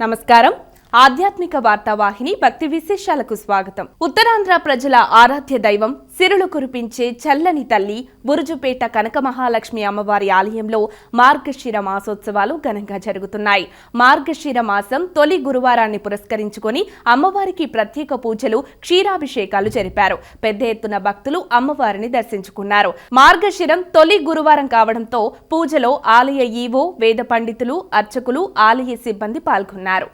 నమస్కారం. ఆధ్యాత్మిక వార్తావాహిని భక్తి విశేషాలకు స్వాగతం. ఉత్తరాంధ్ర ప్రజల ఆరాధ్య దైవం సిరులు కురిపించే చల్లని తల్లి బురుజుపేట కనక మహాలక్ష్మి అమ్మవారి ఆలయంలో మార్గశిర మాసోత్సవాలు ఘనంగా జరుగుతున్నాయి. మార్గశిర మాసం తొలి గురువారాన్ని పురస్కరించుకొని అమ్మవారికి ప్రత్యేక పూజలు క్షీరాభిషేకాలు జరిపారు. పెద్ద ఎత్తున భక్తులు అమ్మవారిని దర్శించుకున్నారు. మార్గశిరం తొలి గురువారం కావడంతో పూజలో ఆలయ ఈవో వేద పండితులు అర్చకులు ఆలయ సిబ్బంది పాల్గొన్నారు.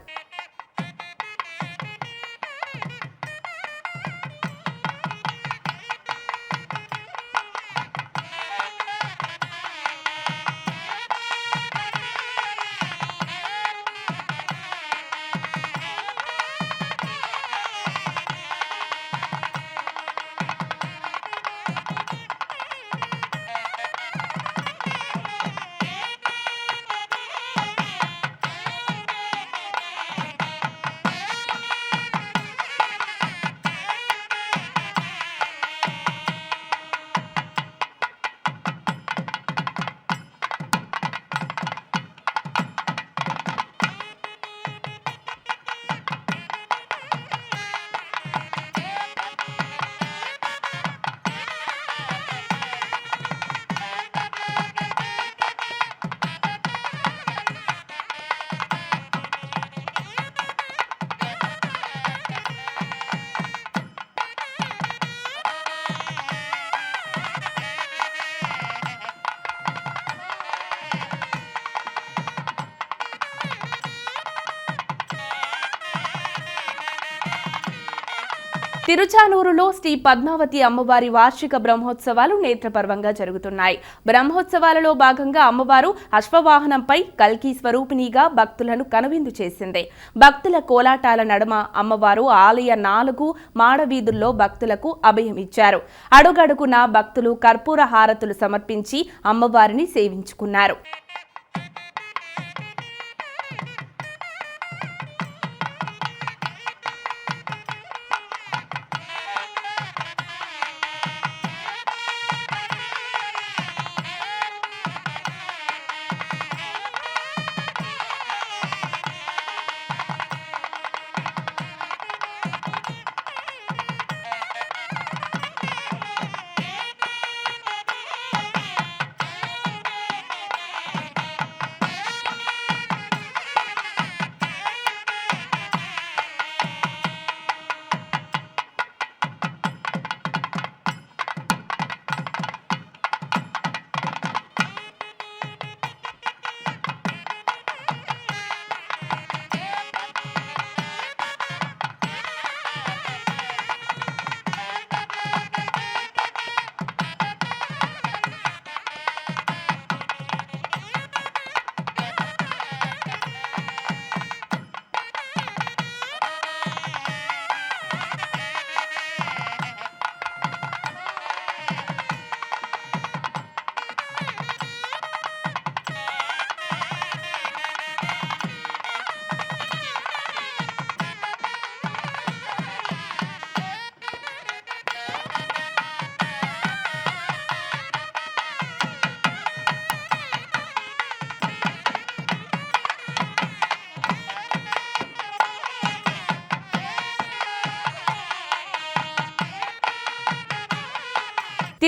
తిరుచానూరులో శ్రీ పద్మావతి అమ్మవారి వార్షిక బ్రహ్మోత్సవాలు నేత్రపర్వంగా జరుగుతున్నాయి. బ్రహ్మోత్సవాలలో భాగంగా అమ్మవారు అశ్వవాహనంపై కల్కి స్వరూపిణిగా భక్తులను కనువిందు చేసింది. భక్తుల కోలాటాల నడుమ అమ్మవారు ఆలయ నాలుగు మాడవీధుల్లో భక్తులకు అభయం ఇచ్చారు. అడుగడుగున భక్తులు కర్పూర హారతులు సమర్పించి అమ్మవారిని సేవించుకున్నారు.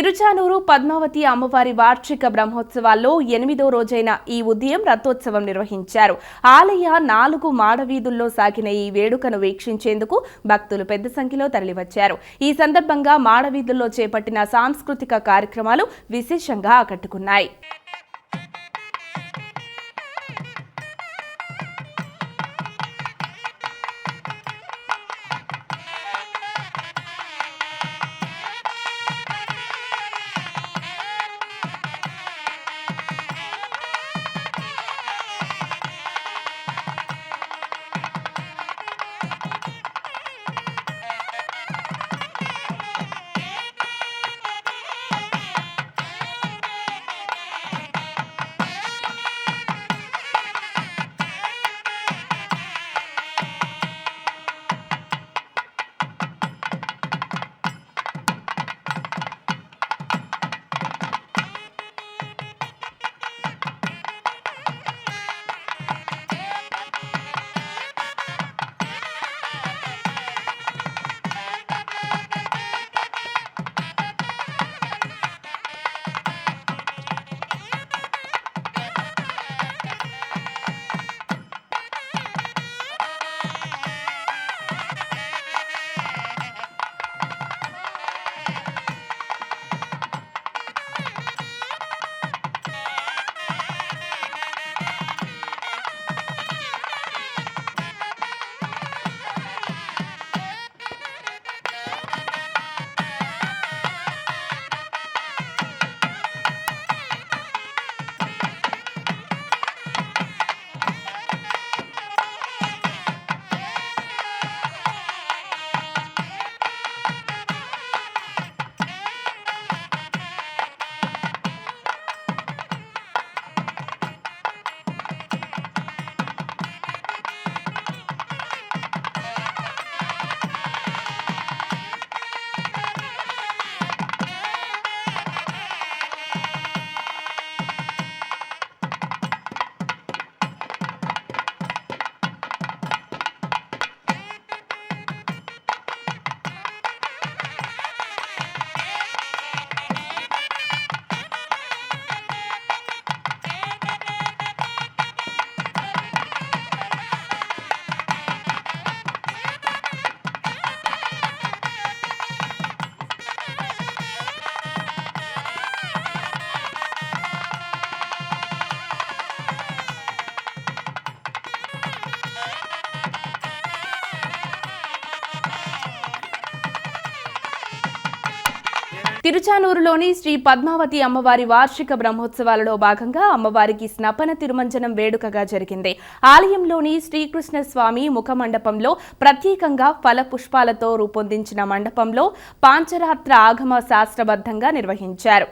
తిరుచానూరు పద్మావతి అమ్మవారి వార్షిక బ్రహ్మోత్సవాల్లో ఎనిమిదో రోజైన ఈ ఉదయం రథోత్సవం నిర్వహించారు. ఆలయ నాలుగు మాడవీధుల్లో సాగిన ఈ వేడుకను వీక్షించేందుకు భక్తులు పెద్ద సంఖ్యలో తరలివచ్చారు. ఈ సందర్భంగా మాడవీధుల్లో చేపట్టిన సాంస్కృతిక కార్యక్రమాలు విశేషంగా ఆకట్టుకున్నాయి. తిరుచానూరులోని శ్రీ పద్మావతి అమ్మవారి వార్షిక బ్రహ్మోత్సవాలలో భాగంగా అమ్మవారికి స్నపన తిరుమంజనం వేడుకగా జరిగింది. ఆలయంలోని శ్రీకృష్ణ స్వామి ముఖ మండపంలో ప్రత్యేకంగా ఫల పుష్పాలతో రూపొందించిన మండపంలో పాంచరాత్ర ఆగమ శాస్త్రబద్ధంగా నిర్వహించారు.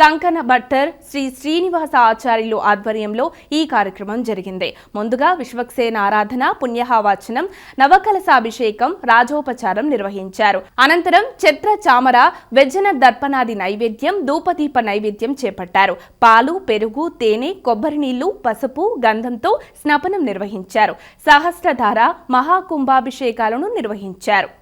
కంకణ భట్టర్ శ్రీ శ్రీనివాస ఆచార్యులు ఆధ్వర్యంలో ఈ కార్యక్రమం జరిగింది. ముందుగా విశ్వక్సేన ఆరాధన పుణ్యహావాచనం నవకలసాభిషేకం రాజోపచారం నిర్వహించారు. అనంతరం ఛత్ర చామర వెజ్జన దర్పణాది నైవేద్యం ధూపదీప నైవేద్యం చేపట్టారు. పాలు పెరుగు తేనె కొబ్బరి నీళ్ళు పసుపు గంధంతో స్నపనం నిర్వహించారు. సహస్రధార మహాకుంభాభిషేకాలను నిర్వహించారు.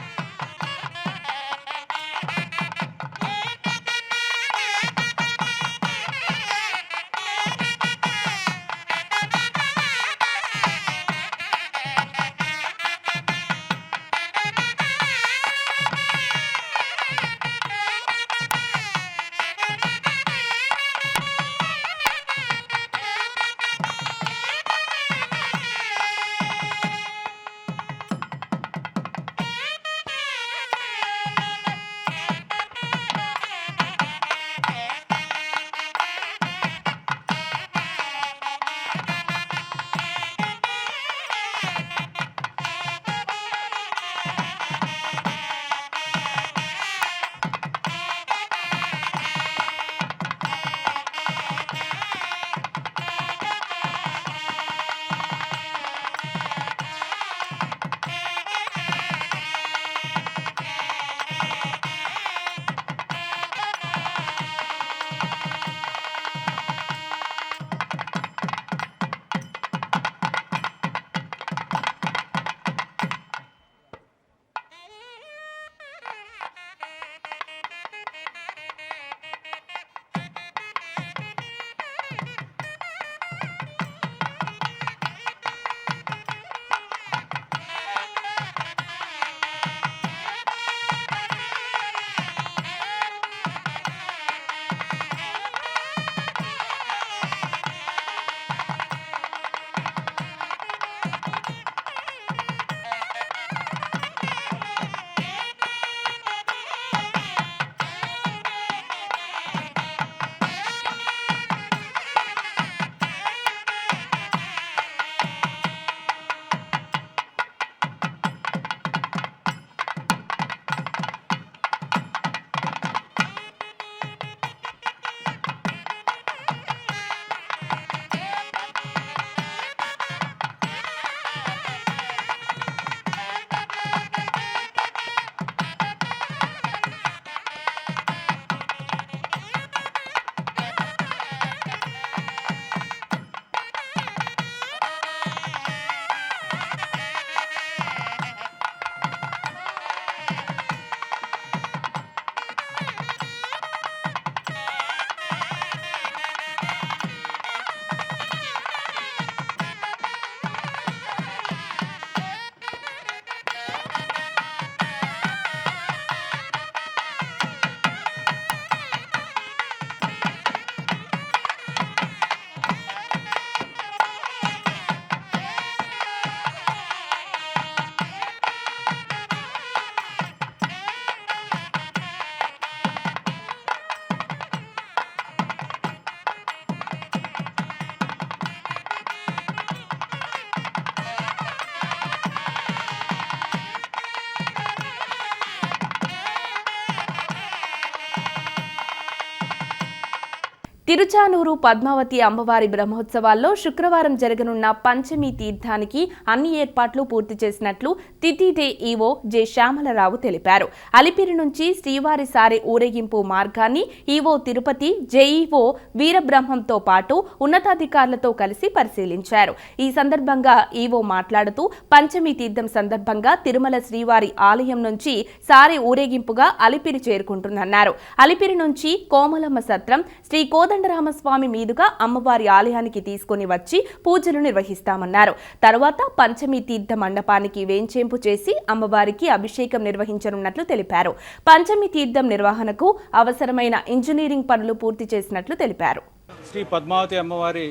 తిరుచానూరు పద్మావతి అమ్మవారి బ్రహ్మోత్సవాల్లో శుక్రవారం జరగనున్న పంచమి తీర్థానికి అన్ని ఏర్పాట్లు పూర్తి చేసినట్లు తితిదే ఈవో జె శ్యామలరావు తెలిపారు. అలిపిరి నుంచి శ్రీవారి సారి ఊరేగింపు మార్గాన్ని ఈవో తిరుపతి జేఈఓ వీరబ్రహ్మంతో పాటు ఉన్నతాధికారులతో కలిసి పరిశీలించారు. ఈ సందర్భంగా ఈవో మాట్లాడుతూ పంచమి తీర్థం సందర్భంగా తిరుమల శ్రీవారి ఆలయం నుంచి సారి ఊరేగింపుగా అలిపిరి చేరుకుంటుందన్నారు. అలిపిరి నుంచి కోమలమ్మ సత్రం శ్రీ కోదండరామస్వామి మీదుగా అమ్మవారి ఆలయానికి తీసుకుని వచ్చి పూజలు నిర్వహిస్తామన్నారు. తర్వాత పంచమి తీర్థ మండపానికి వేంచేంపు చేసి అమ్మవారికి అభిషేకం నిర్వహించనున్నట్లు తెలిపారు. పంచమి తీర్థం నిర్వహణకు అవసరమైన ఇంజనీరింగ్ పనులు పూర్తి చేసినట్లు తెలిపారు. శ్రీ పద్మావతి అమ్మవారి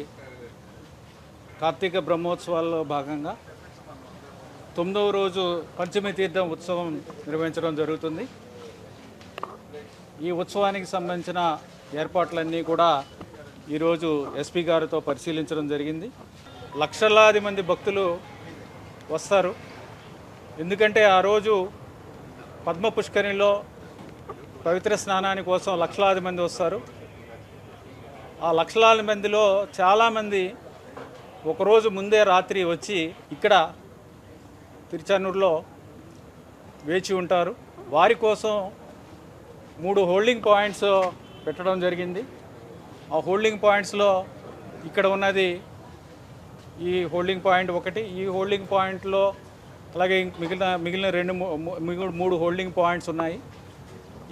కార్తీక బ్రహ్మోత్సవాల్లో భాగంగా తొమ్మిదవ రోజు పంచమి తీర్థం ఉత్సవం నిర్వహించడం జరుగుతుంది. ఈ ఉత్సవానికి సంబంధించిన ఏర్పాట్లన్నీ కూడా ఈరోజు ఎస్పీ గారితో పరిశీలించడం జరిగింది. లక్షలాది మంది భక్తులు వస్తారు. ఎందుకంటే ఆ రోజు పద్మ పుష్కరిణిలో పవిత్ర స్నానాని కోసం లక్షలాది మంది వస్తారు. ఆ లక్షలాది మందిలో చాలామంది ఒకరోజు ముందే రాత్రి వచ్చి ఇక్కడ తిరుచానూరులో వేచి ఉంటారు. వారి కోసం మూడు హోల్డింగ్ పాయింట్స్ పెట్టడం జరిగింది. ఆ హోల్డింగ్ పాయింట్స్లో ఇక్కడ ఉన్నది ఈ హోల్డింగ్ పాయింట్ ఒకటి. ఈ హోల్డింగ్ పాయింట్లో అలాగే మిగిలిన మిగిలిన రెండు మూ- మిగిలిన మూడు హోల్డింగ్ పాయింట్స్ ఉన్నాయి.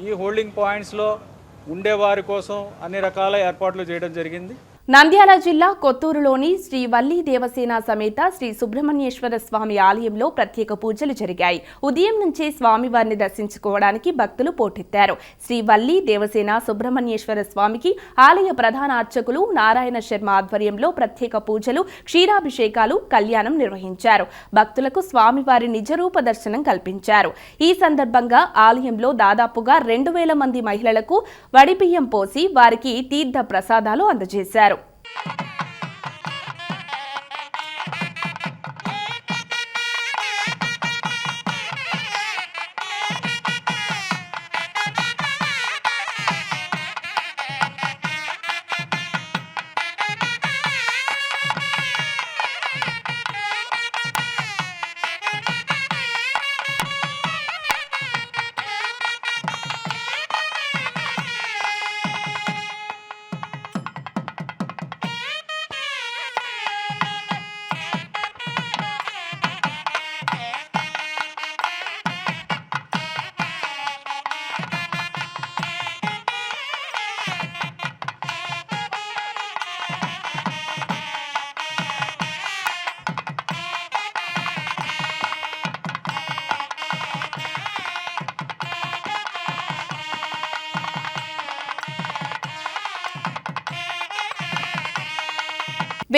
ఈ హోల్డింగ్ పాయింట్స్లో ఉండేవారి కోసం అన్ని రకాల ఏర్పాట్లు చేయడం జరిగింది. నంద్యాల జిల్లా కొత్తూరులోని శ్రీ వల్లి దేవసేన సమేత శ్రీ సుబ్రహ్మణ్యేశ్వర స్వామి ఆలయంలో ప్రత్యేక పూజలు జరిగాయి. ఉదయం నుంచే స్వామివారిని దర్శించుకోవడానికి భక్తులు పోటెత్తారు. శ్రీ వల్లి దేవసేన సుబ్రహ్మణ్యేశ్వర స్వామికి ఆలయ ప్రధాన అర్చకులు నారాయణ శర్మ ఆధ్వర్యంలో ప్రత్యేక పూజలు క్షీరాభిషేకాలు కళ్యాణం నిర్వహించారు. భక్తులకు స్వామివారి నిజరూప దర్శనం కల్పించారు. ఈ సందర్భంగా ఆలయంలో దాదాపుగా రెండు వేల మంది మహిళలకు వడిబియ్యం పోసి వారికి తీర్థ ప్రసాదాలు అందజేశారు. Yeah.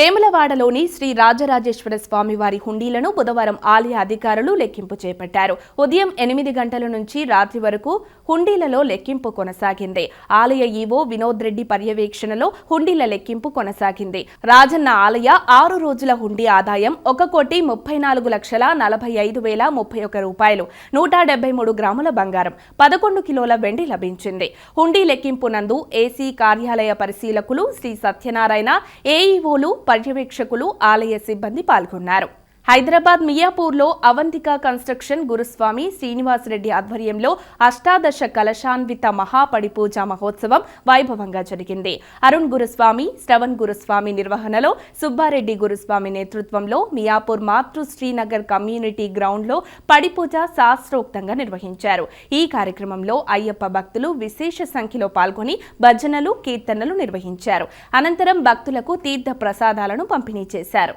వేములవాడలోని శ్రీ రాజరాజేశ్వర స్వామి వారి హుండీలను బుధవారం ఆలయ అధికారులు లెక్కింపు చేపట్టారు. ఉదయం ఎనిమిది గంటల నుంచి రాత్రి వరకు హుండీలలో లెక్కింపు కొనసాగింది. ఆలయ ఈవో వినోద్ రెడ్డి పర్యవేక్షణలో హుండీల లెక్కింపు కొనసాగింది. రాజన్న ఆలయ ఆరు రోజుల హుండీ ఆదాయం ఒక కోటి ముప్పై నాలుగు లక్షల నలభై ఐదు వేల ముప్పై ఒక్క రూపాయలు నూట డెబ్బై మూడు గ్రాముల బంగారం పదకొండు కిలోల వెండి లభించింది. హుండీ లెక్కింపు నందు ఏసీ కార్యాలయ పరిశీలకులు శ్రీ సత్యనారాయణ ఏఈఓలు పర్యవేక్షకులు ఆలయ సిబ్బంది పాల్గొన్నారు. హైదరాబాద్ మియాపూర్లో అవంతిక కన్స్ట్రక్షన్ గురుస్వామి శ్రీనివాసరెడ్డి ఆధ్వర్యంలో అష్టాదశ కలశాన్విత మహాపడిపూజ మహోత్సవం వైభవంగా జరిగింది. అరుణ్ గురుస్వామి శ్రవణ్ గురుస్వామి నిర్వహణలో సుబ్బారెడ్డి గురుస్వామి నేతృత్వంలో మియాపూర్ మాతృ శ్రీనగర్ కమ్యూనిటీ గ్రౌండ్లో పడిపూజ శాస్త్రోక్తంగా నిర్వహించారు. ఈ కార్యక్రమంలో అయ్యప్ప భక్తులు విశేష సంఖ్యలో పాల్గొని భజనలు కీర్తనలు నిర్వహించారు. అనంతరం భక్తులకు తీర్థ ప్రసాదాలను పంపిణీ చేశారు.